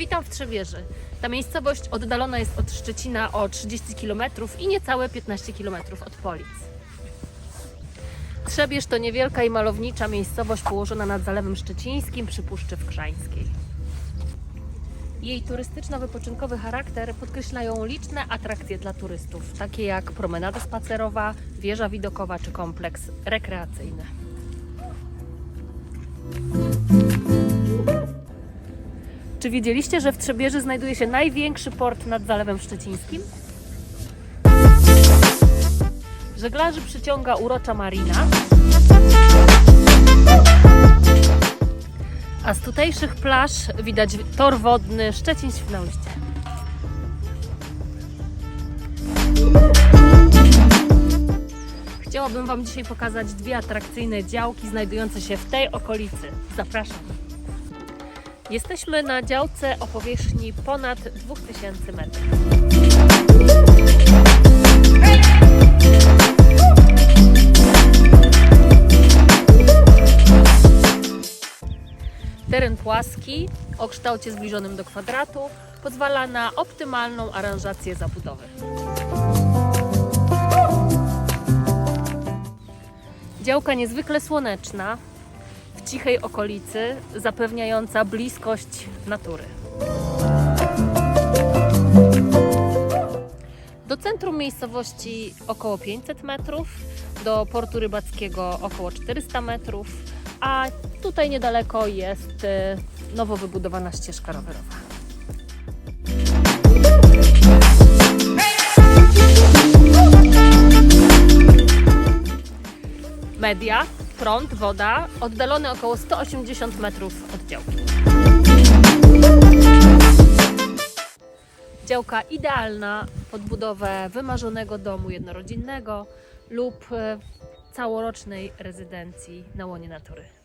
Witam w Trzebieży. Ta miejscowość oddalona jest od Szczecina o 30 km i niecałe 15 km od Polic. Trzebież to niewielka i malownicza miejscowość położona nad Zalewem Szczecińskim przy Puszczy Wkrzańskiej. Jej turystyczno-wypoczynkowy charakter podkreślają liczne atrakcje dla turystów, takie jak promenada spacerowa, wieża widokowa czy kompleks rekreacyjny. Czy wiedzieliście, że w Trzebieży znajduje się największy port nad Zalewem Szczecińskim? Żeglarzy przyciąga urocza marina. A z tutejszych plaż widać tor wodny Szczecin-Świnoujście. Chciałabym Wam dzisiaj pokazać dwie atrakcyjne działki znajdujące się w tej okolicy. Zapraszam. Jesteśmy na działce o powierzchni ponad 2000 metrów. Teren płaski o kształcie zbliżonym do kwadratu pozwala na optymalną aranżację zabudowy. Działka niezwykle słoneczna, w cichej okolicy, zapewniająca bliskość natury. Do centrum miejscowości około 500 metrów, do portu rybackiego około 400 metrów, a tutaj niedaleko jest e, nowo wybudowana ścieżka rowerowa. Media, prąd, woda, oddalone około 180 metrów od działki. Działka idealna pod budowę wymarzonego domu jednorodzinnego lub e, całorocznej rezydencji na łonie natury.